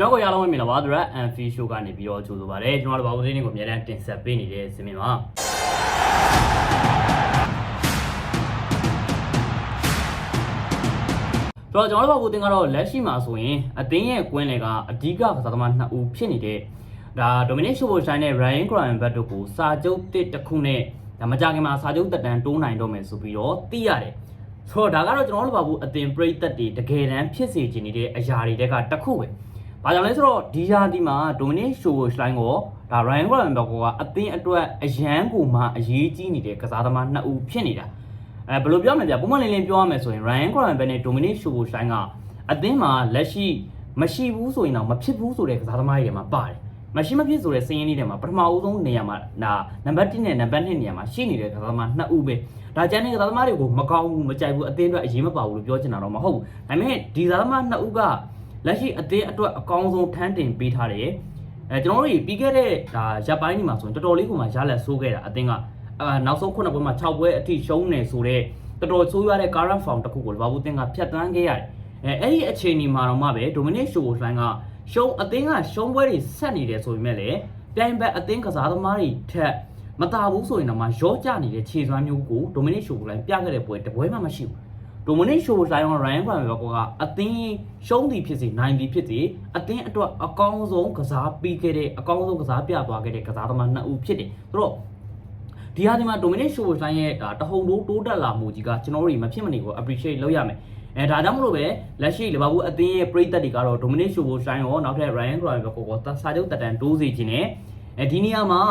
ကျွန်တော်ကိုရအောင်မြင်လာပါ Thread and Fee Show ကနေပြီးတော့ကြိုဆိုပါရစေကျွန်တော်တို့ဘာလို့သတင်းတွေကိုအများအားတင်ဆက်ပေးနေတဲ့စင်မြင်ပါဆိုတော့ကျွန်တော်တို့ဘာလို့တင်ကတော့လက်ရှိမှာဆိုရင်အသင်းရဲ့ကွင်းလေကအဓိကကစားသမား2ဦးဖြစ်နေတဲ့ဒါ Dominic Szoboszlai နဲ့ Ryan Gravenberch တို့ကိုစာချုပ်တစ်တစ်ခုနဲ့ဒါမကြခင်မှာစာချုပ်တက်တန်းတိုးနိုင်တော့မယ်ဆိုပြီးတော့သိရတယ်ဆိုတော့ဒါကတော့ကျွန်တော်တို့ဘာလို့အသင်းပြိသက်တွေတကယ်တမ်းဖြစ်စေချင်နေတဲ့အရာတွေတဲကတစ်ခုပဲ။ ဘာကြောင့်လဲဆိုတော့ဒီရာဒီမှာဒိုမနစ်ရှိုရှလိုင်းကိုဒါ Ryan Gravenberch ကအသင်းအတွက်အရန်ကိုမှအရေးကြီးနေတဲ့ကစားသမားနှစ်ဦးဖြစ်နေတာ။အဲဘယ်လိုပြောမလဲဗျာပုံမှန်လင်းလင်းပြောရမယ်ဆိုရင် Ryan Gravenberch နဲ့ Dominic Szoboszlai ကအသင်းမှာလက်ရှိမရှိဘူးဆိုရင်တော့မဖြစ်ဘူးဆိုတဲ့ကစားသမားတွေထဲမှာပါတယ်။မရှိမဖြစ်ဆိုတဲ့စင်းရင်းလေးတွေမှာပထမဦးဆုံးနေရာမှာဒါနံပါတ်1နဲ့နံပါတ်2နေရာမှာရှိနေတဲ့ကစားသမားနှစ်ဦးပဲ။ဒါကျန်တဲ့ကစားသမားတွေကိုမကောင်းဘူးမကြိုက်ဘူးအသင်းအတွက်အရေးမပါဘူးလို့ပြောချင်တာတော့မဟုတ်ဘူး။ဒါပေမဲ့ဒီကစားသမားနှစ်ဦးက လက်ရှိအသင်းအတွက်အကောင်းဆုံးထမ်းတင်ပေးထားတယ်အဲကျွန်တော်တို့ပြီးခဲ့တဲ့ဒါရပ်ပိုင်းဒီမှာဆိုရင်တော်တော်လေးကိုမှရလက်ဆိုးခဲ့တာအသင်းကအာနောက်ဆုံး9ပွဲမှာ6ပွဲအထိရှုံးနေဆိုတော့တော်တော်ဆိုးရတဲ့ current form တစ်ခုကိုလဘာဘူးတင်ကဖြတ်တန်းခဲ့ရတယ်အဲအဲ့ဒီအခြေအနေမှာတော့မှပဲ Dominic Szoboszlai ကရှုံးအသင်းကရှုံးပွဲတွေဆက်နေတယ်ဆိုပေမဲ့လည်းပြိုင်ဘက်အသင်းကစားသမားတွေထက်မတာဘူးဆိုရင်တော့မှရော့ကျနေတဲ့ခြေစွမ်းမျိုးကို Dominic Szoboszlai ပြခဲ့တဲ့ပွဲတစ်ပွဲမှမရှိဘူး ဒိုမနစ်ရှိုဆိုင်ရော Ryan Van Beek ကအသင်းရှုံးသည်ဖြစ်စေနိုင်သည်ဖြစ်စေအသင်းအတွက်အကောင်းဆုံးကစားပြီးခဲ့တဲ့အကောင်းဆုံးကစားပြသွားခဲ့တဲ့ကစားသမားနှစ်ဦးဖြစ်တယ်။သူတို့ဒီဟာဒီမှာဒိုမနစ်ရှိုဆိုင်ရဲ့ဒါတဟုန်တိုးတိုးတက်လာမှုကြီးကကျွန်တော်တို့မဖြစ်မနေကို appreciate လုပ်ရမယ်။အဲဒါကြောင့်မလို့ပဲလက်ရှိလီဗာပူးအသင်းရဲ့ပရိသတ်တွေကတော့ဒိုမနစ်ရှိုဆိုင်ရောနောက်ထပ် Ryan Van Beek ကိုစာချုပ်တက်တန်တိုးစေခြင်းနဲ့အဲဒီနေရာမှာ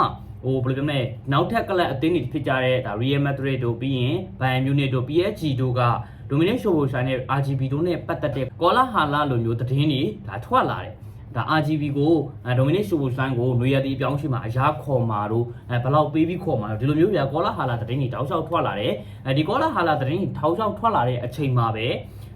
ဟိုဘယ်လိုပြောမလဲနောက်ထပ်ကလပ်အသင်းတွေဖြစ်ကြတဲ့ဒါ Real Madrid တို့ပြီးရင် Bayern Munich တို့ PSG တို့က ဒိုမီနစ်ရှိုဘိုဆိုင်နဲ့ RGB တို့နဲ့ပတ်သက်တဲ့ကောလာဟာလာလိုမျိုးသတင်းတွေဒါထွက်လာတယ်။ဒါ RGB ကိုဒိုမီနစ်ရှိုဘိုဆိုင်ကိုနွေရည်အပြောင်းရှိမှာအရာခေါ်မှာတို့အဲဘယ်လောက်ပေးပြီးခေါ်မှာတို့ဒီလိုမျိုးပြကောလာဟာလာသတင်းတွေတောက်လျှောက်ထွက်လာတယ်။အဲဒီကောလာဟာလာသတင်းတွေတောက်လျှောက်ထွက်လာတဲ့အချိန်မှာပဲ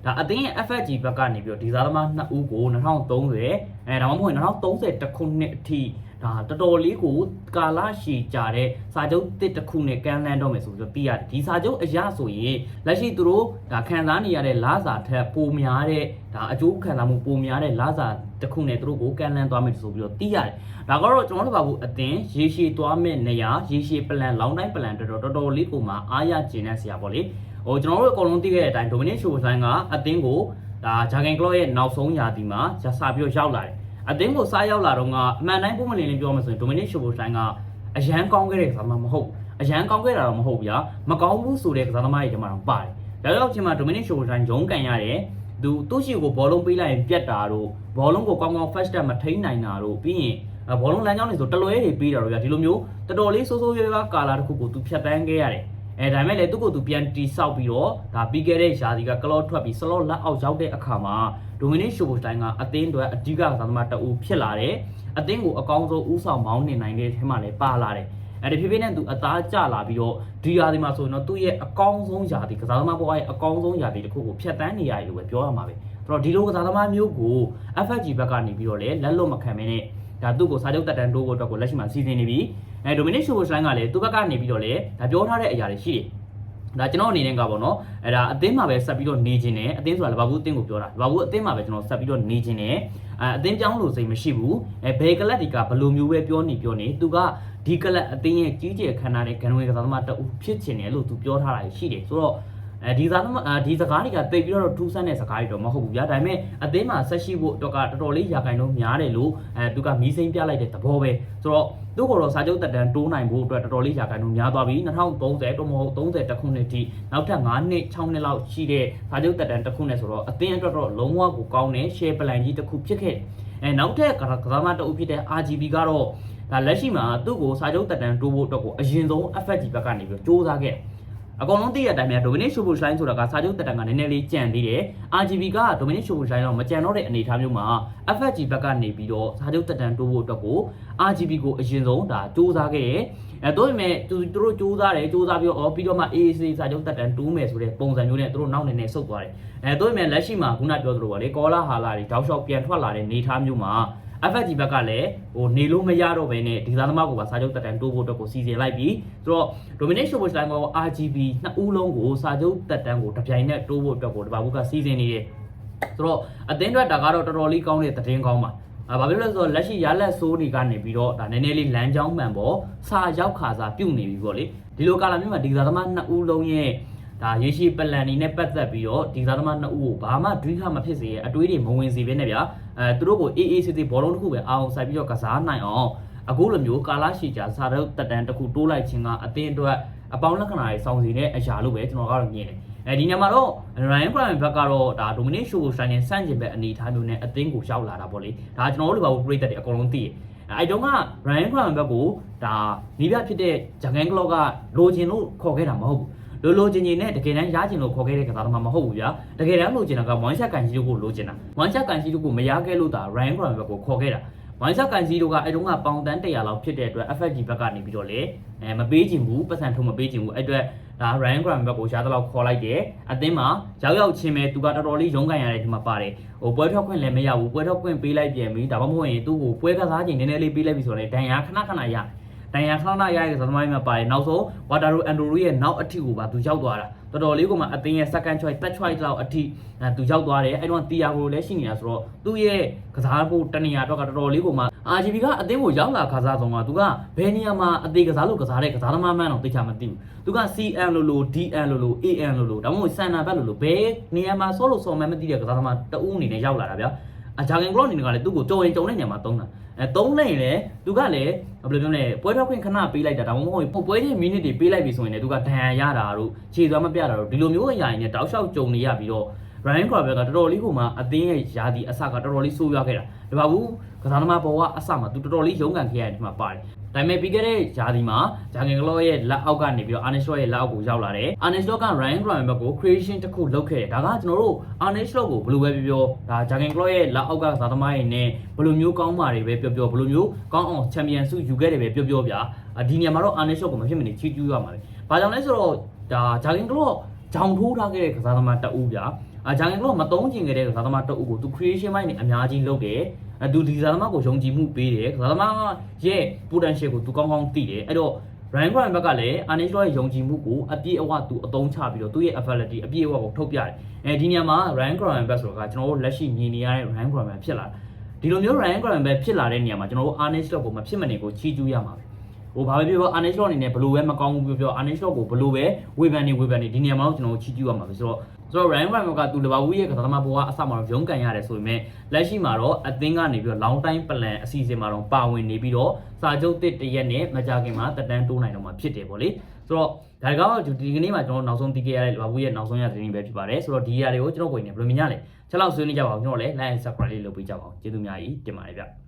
ဒါအသင်းရဲ့ FFG ဘက်ကနေပြီးတော့ဒီစားသမားနှစ်ဦးကို2030အဲဒါမှမဟုတ်2030တခုနှစ်အထိ ဒါတော်တော်လေးကိုကာလရှည်ကြာတဲ့စာချုပ်တစ်တစ်ခုနဲ့ကမ်းလှမ်းတော့မယ်ဆိုပြီးတော့သိရတယ်ဒီစာချုပ်အရဆိုရင်လက်ရှိသူတို့ဒါခံစားနေရတဲ့လစာထက်ပိုများတဲ့ဒါအကျိုးခံစားမှုပိုများတဲ့လစာတစ်ခုနဲ့သူတို့ကိုကမ်းလှမ်းသွားမယ်ဆိုပြီးတော့သိရတယ်ဒါကတော့ကျွန်တော်တို့ဘာဘူးအတင်းရေရှည်သွားမဲ့နေရာရေရှည်ပလန်လောင်းတိုင်းပလန်တော်တော်တော်လေးကိုမှအားရကျင်တဲ့ဆရာပေါ့လေဟိုကျွန်တော်တို့အကုန်လုံးသိခဲ့တဲ့အတိုင်းဒိုမီနစ်ရှိုဆိုင်ကအတင်းကိုဒါဂျာဂန်ကလော့ရဲ့နောက်ဆုံးရာသီမှာရစာပြီးတော့ရောက်လာတယ် အတင်းကိုစားရောက်လာတော့ကအမှန်တိုင်းပုံမလင်းလင်းပြောမှဆိုရင်ဒိုမီနစ်ရှိုဆိုင်ကအရန်ကောင်းခဲ့တဲ့ကစားသမားမဟုတ်အရန်ကောင်းခဲ့တာတော့မဟုတ်ဗျာမကောင်းဘူးဆိုတဲ့ကစားသမားတွေထဲမှာတော့ပါတယ်ဒါကြောင့်ချင်းမှာဒိုမီနစ်ရှိုဆိုင်ရုံးကန်ရတယ်သူသူ့ရှိကိုဘောလုံးပေးလိုက်ရင်ပြတ်တာတို့ဘောလုံးကိုကောင်းကောင်း first step မထိန်းနိုင်တာတို့ပြီးရင်ဘောလုံးလမ်းကြောင်းတွေဆိုတလွဲတွေပေးတာတို့ဗျာဒီလိုမျိုးတော်တော်လေးစိုးစိုးရွားရွားကာလာတစ်ခုကိုသူဖြတ်တန်းခဲ့ရတယ် အဲဒါပေမဲ့လည်းသူ့ကိုသူပြန်တီဆောက်ပြီးတော့ဒါပြီးခဲ့တဲ့ရာသီကကလော့ထွက်ပြီးစလော့လက်အောက်ရောက်တဲ့အခါမှာဒိုမီနစ်ရှိုဘိုစတိုင်းကအသင်းတွေအဓိကကစားသမားတအူဖြစ်လာတယ်အသင်းကိုအကောင်းဆုံးဥဆောင်မောင်းနေနိုင်တဲ့ထဲမှာလည်းပါလာတယ်အဲဒီဖြည်းဖြည်းနဲ့သူအသားကျလာပြီးတော့ဒီရာသီမှာဆိုရင်တော့သူ့ရဲ့အကောင်းဆုံးရာသီကစားသမားဘဝရဲ့အကောင်းဆုံးရာသီတစ်ခုကိုဖျက်ဆီးနေရတယ်လို့ပဲပြောရမှာပဲအဲ့တော့ဒီလိုကစားသမားမျိုးကို FFG ဘက်ကနေပြီးတော့လည်းလက်လွတ်မခံမင်းနဲ့ ဒါသူ့ကိုစာချုပ်တက်တန်းတိုးဖို့အတွက်ကိုလက်ရှိမှာစီစဉ်နေပြီအဲဒိုမီနစ်ရှိုဘိုစတိုင်းကလည်းသူ့ဘက်ကနေပြီးတော့လည်းဒါပြောထားတဲ့အရာတွေရှိတယ်ဒါကျွန်တော်အနေနဲ့ကပေါ့နော်အဲ့ဒါအသင်းမှာပဲဆက်ပြီးတော့နေခြင်းနဲ့အသင်းဆိုတာလဘာဘူးအသင်းကိုပြောတာလဘာဘူးအသင်းမှာပဲကျွန်တော်ဆက်ပြီးတော့နေခြင်းနဲ့အဲအသင်းပြောင်းလို့စိတ်မရှိဘူးအဲဘယ်ကလပ်ဒီကဘယ်လိုမျိုးပဲပြောနေပြောနေသူကဒီကလပ်အသင်းရဲ့ကြီးကျယ်ခမ်းနားတဲ့ဂန်ဝေကစားသမားတအူဖြစ်ခြင်းတယ်လို့သူပြောထားတာရှိတယ်ဆိုတော့ အဲဒီစားသမားဒီစကားတွေကတိတ်ပြီးတော့ထူးဆန်းတဲ့စကားတွေတော့မဟုတ်ဘူးဗျာဒါပေမဲ့အသင်းမှာဆက်ရှိဖို့တော့ကတော်တော်လေးရာခိုင်နှုန်းများတယ်လို့အဲသူကမီးစိမ့်ပြလိုက်တဲ့သဘောပဲဆိုတော့သူ့ကိုတော့စာချုပ်တက်တန်းတိုးနိုင်ဖို့အတွက်တော်တော်လေးရာခိုင်နှုန်းများသွားပြီ2030တော့မဟုတ်30တခုနှစ်ထိနောက်ထပ်9နှစ်6နှစ်လောက်ရှိတဲ့စာချုပ်တက်တန်းတစ်ခုနဲ့ဆိုတော့အသင်းအတွက်တော့လုံးဝကိုကောင်းတဲ့ share plan ကြီးတစ်ခုဖြစ်ခဲ့အဲနောက်ထပ်ကစားမတအုပ်ဖြစ်တဲ့ RGB ကတော့ဒါလက်ရှိမှာသူ့ကိုစာချုပ်တက်တန်းတိုးဖို့အတွက်ကိုအရင်ဆုံး FFG ဘက်ကနေပြီးတော့စ조사ခဲ့ အကောင်လုံးသိရတဲ့အတိုင်းများ Dominic Szoboszlai ဆိုတာကစာချုပ်တက်တန်ကနည်းနည်းလေးကြံသေးတယ် RGB က Dominic Szoboszlai တော့မကြံတော့တဲ့အနေအထားမျိုးမှာ FFG ဘက်ကနေပြီးတော့စာချုပ်တက်တန်တိုးဖို့အတွက်ကို RGB ကိုအရင်ဆုံးဒါစူးစမ်းခဲ့တယ်အဲတို့ပေမဲ့သူတို့စူးစမ်းတယ်စူးစမ်းပြီးတော့ပြီးတော့မှ AAC စာချုပ်တက်တန်တိုးမယ်ဆိုတဲ့ပုံစံမျိုးနဲ့သူတို့နောက်နေနေဆုတ်သွားတယ်အဲတို့ပေမဲ့လက်ရှိမှာခုနပြောသလိုပါလေကောလာဟာလာတွေတောက်လျှောက်ပြန်ထွက်လာတဲ့နေသားမျိုးမှာ FFG ဘက်ကလည်းဟိုနေလို့မရတော့ဘဲနဲ့ဒီသားသမားကိုပါစာချုပ်တက်တန်တိုးဖို့အတွက်ကိုစီစဉ်လိုက်ပြီးဆိုတော့ Dominic Szoboszlai ကို RGB နှစ်ဦးလုံးကိုစာချုပ်တက်တန်ကိုတစ်ပြိုင်နက်တိုးဖို့အတွက်ကိုတပါဘူးကစီစဉ်နေတယ်ဆိုတော့အသင်းအတွက်ဒါကတော့တော်တော်လေးကောင်းတဲ့သတင်းကောင်းပါအအာဘာဖြစ်လို့လဲဆိုတော့လက်ရှိရလက်ဆိုးတွေကနေပြီးတော့ဒါနည်းနည်းလေးလမ်းကြောင်းမှန်ပေါ်စာရောက်ခါစာပြုတ်နေပြီပေါ့လေဒီလိုကာလမျိုးမှာဒီကစားသမားနှစ်ဦးလုံးရဲ့ ဒါရေရှိပလန်နေနဲ့ပတ်သက်ပြီးတော့ဒီကစားသမားနှစ်ဦးကိုဘာမှဒွိခမဖြစ်စေရဲ့အတွေးတွေမဝင်စေဘဲနဲ့ဗျာအဲသူတို့ကိုအေးအေးဆေးဆေးဘောလုံးတစ်ခုပဲအောင်ဆိုင်ပြီးတော့ကစားနိုင်အောင်အခုလိုမျိုးကာလာရှိကြစာတော့တက်တန်းတစ်ခုတိုးလိုက်ခြင်းကအတင်းအတွက်အပေါင်းလက္ခဏာတွေစောင့်စီတဲ့အရာလို့ပဲကျွန်တော်ကတော့မြင်တယ်အဲဒီညမှာတော့ Ryan Prime ဘက်ကတော့ဒါ Dominic Show ဆိုင်နဲ့စန့်ကျင်ဘက်အနေအထားမျိုးနဲ့အသင်းကိုရောက်လာတာပေါ့လေဒါကျွန်တော်တို့လိုပါဘူးပြည်သက်တွေအကုန်လုံးသိတယ်အဲတုန်းက Ryan Prime ဘက်ကိုဒါနီးပြဖြစ်တဲ့ Jurgen Klopp ကလိုချင်လို့ခေါ်ခဲ့တာမဟုတ်ဘူး လိုလိုချင်ချင်နဲ့တကယ်တမ်းရချင်လို့ခေါ်ခဲ့တဲ့ကစားသမားမဟုတ်ဘူးဗျာတကယ်တမ်းလိုချင်တာကဝမ်ချက်ကန်ကြီးတို့ကိုလိုချင်တာဝမ်ချက်ကန်ကြီးတို့ကိုမရခဲ့လို့ဒါ Ryan Prime ဘက်ကိုခေါ်ခဲ့တာဝမ်ချက်ကန်ကြီးတို့ကအဲတုန်းကပေါင်တန်း100လောက်ဖြစ်တဲ့အတွက် FFG ဘက်ကနေပြီးတော့လေအဲမပေးချင်ဘူးပတ်စံထုံမပေးချင်ဘူးအဲ့အတွက်ဒါ Ryan Graham ဘက်ကိုရှားတလောက်ခေါ်လိုက်တယ်အသင်းမှာရောက်ရောက်ချင်းပဲသူကတော်တော်လေးရုန်းကန်ရတဲ့ဒီမှာပါတယ်ဟိုပွဲထွက်ခွင့်လည်းမရဘူးပွဲထွက်ခွင့်ပေးလိုက်ပြန်ပြီဒါမှမဟုတ်ရင်သူ့ကိုပွဲကစားချိန်နည်းနည်းလေးပေးလိုက်ပြီဆိုတော့လေဒဏ်ရာခဏခဏရ ဒဏ်ရာခဏခဏရတဲ့သသမိုင်းမှာပါတယ်နောက်ဆုံး Wataru Andoro ရဲ့နောက်အထိကိုပါသူရောက်သွားတာတော်တော်လေးကိုမှအသင်းရဲ့ second choice third choice လောက်အထိအဲသူရောက်သွားတယ်အဲ့တော့တီယာကိုလည်းရှိနေတာဆိုတော့သူ့ရဲ့ကစားဖို့တနေရာတော့ကတော်တော်လေးကိုမှ RGB ကအသင်းကိုရောက်လာခစားဆုံးကသူကဘယ်နေရာမှာအသေးကစားလို့ကစားတဲ့ကစားသမားမှန်းတော့သိချာမသိဘူးသူက CN လို့လို့ DN လို့လို့ AN လို့လို့ဒါမှမဟုတ်စန်နာဘက်လို့လို့ဘယ်နေရာမှာဆော့လို့ဆော့မှန်းမသိတဲ့ကစားသမားတအူးအနေနဲ့ရောက်လာတာဗျာအဂျာဂင်ကလော့အနေနဲ့ကလည်းသူ့ကိုကြုံရင်ကြုံတဲ့နေရာမှာသုံးတာ အဲသုံးနေလေသူကလည်းဘယ်လိုပြောလဲပွဲထွက်ခွင့်ခဏပေးလိုက်တာဒါမှမဟုတ်ပုံပွဲချင်းမိနစ်တွေပေးလိုက်ပြီဆိုရင်လည်းသူကဒဏ်ရာရတာတို့ခြေသွားမပြတာတို့ဒီလိုမျိုးအရာတွေနဲ့တောက်လျှောက်ကြုံနေရပြီးတော့ Ryan Crowell ကတော်တော်လေးကိုမှအသင်းရဲ့ယာတီအစကတော်တော်လေးဆိုးရွားခဲ့တာဒါပါဘူး ကစားသမားဘောကအစမှာသူတော်တော်လေးရုန်းကန်ခဲ့ရတဲ့ဒီမှာပါတယ်ဒါပေမဲ့ပြီးခဲ့တဲ့ယာတီမှာဂျာဂင်ကလော့ရဲ့လက်အောက်ကနေပြီးတော့အာနစ်လော့ရဲ့လက်အောက်ကိုရောက်လာတယ်အာနစ်လော့က Ryan Crowell ဘက်ကို creation တစ်ခုလုပ်ခဲ့တယ်ဒါကကျွန်တော်တို့အာနစ်လော့ကိုဘယ်လိုပဲပြောပြောဒါဂျာဂင်ကလော့ရဲ့လက်အောက်ကစားသမားတွေနဲ့ဘယ်လိုမျိုးကောင်းပါတွေပဲပြောပြောဘယ်လိုမျိုးကောင်းအောင်ချန်ပီယံဆုယူခဲ့တယ်ပဲပြောပြောဗျာဒီနေရာမှာတော့အာနစ်လော့ကိုမဖြစ်မနေချီးကျူးရမှာပဲဘာကြောင့်လဲဆိုတော့ဒါဂျာဂင်ကလော့ဂျောင်ထိုးထားခဲ့တဲ့ကစားသမားတအူးဗျာ အဂျာငင်ကလောမတုံးကျင်ခဲ့တဲ့ကစားသမားတအုပ်ကိုသူ creation ပိုင်းနဲ့အများကြီးလုပ်တယ်အဲသူဒီကစားသမားကိုယုံကြည်မှုပေးတယ်ကစားသမားရဲ့ potential ကိုသူကောင်းကောင်းသိတယ်အဲ့တော့ Ryan Grant ဘက်ကလည်း Arne Slot ရဲ့ယုံကြည်မှုကိုအပြည့်အဝသူအသုံးချပြီးတော့သူ့ရဲ့ ability အပြည့်အဝကိုထုတ်ပြတယ်အဲဒီနေရာမှာ Ryan Grant ဘက်ဆိုတာကကျွန်တော်တို့လက်ရှိမြင်နေရတဲ့ Ryan Grant ပဲဖြစ်လာတာဒီလိုမျိုး Ryan Grant ပဲဖြစ်လာတဲ့နေရာမှာကျွန်တော်တို့ Arne Slot ကိုမဖြစ်မနေကိုချီးကျူးရမှာပဲဟိုဘာပဲပြောပြော Arne Slot အနေနဲ့ဘလို့ပဲမကောင်းဘူးပြောပြော Arne Slot ကိုဘလို့ပဲဝေဖန်နေဝေဖန်နေဒီနေရာမှာတော့ကျွန်တော်တို့ချီးကျူးရမှာပဲဆိုတော့ ဆိုတော့ Ryan Grant ကသူလဘာဝူရဲ့ကစားသမားဘဝအစမှာတော့ရုန်းကန်ရတယ်ဆိုပေမဲ့လက်ရှိမှာတော့အသင်းကနေပြီးတော့ long time plan အစီအစဉ်မှာတော့ပါဝင်နေပြီးတော့စာချုပ်တစ်တရက်နဲ့မကြခင်မှာတက်တန်းတိုးနိုင်တော့မှာဖြစ်တယ်ပေါ့လေဆိုတော့ဒါကတော့ဒီကနေ့မှာကျွန်တော်နောက်ဆုံးသိခဲ့ရတဲ့လဘာဝူရဲ့နောက်ဆုံးရသတင်းပဲဖြစ်ပါတယ်ဆိုတော့ဒီຢာတွေကိုကျွန်တော်ကိုယ်နေဘယ်လိုမြင်ရလဲချက်လောက်ဆွေးနွေးကြပါအောင်ကျွန်တော်လည်း like and subscribe လေးလုပ်ပေးကြပါအောင်ကျေးဇူးများကြီးတင်ပါတယ်ဗျ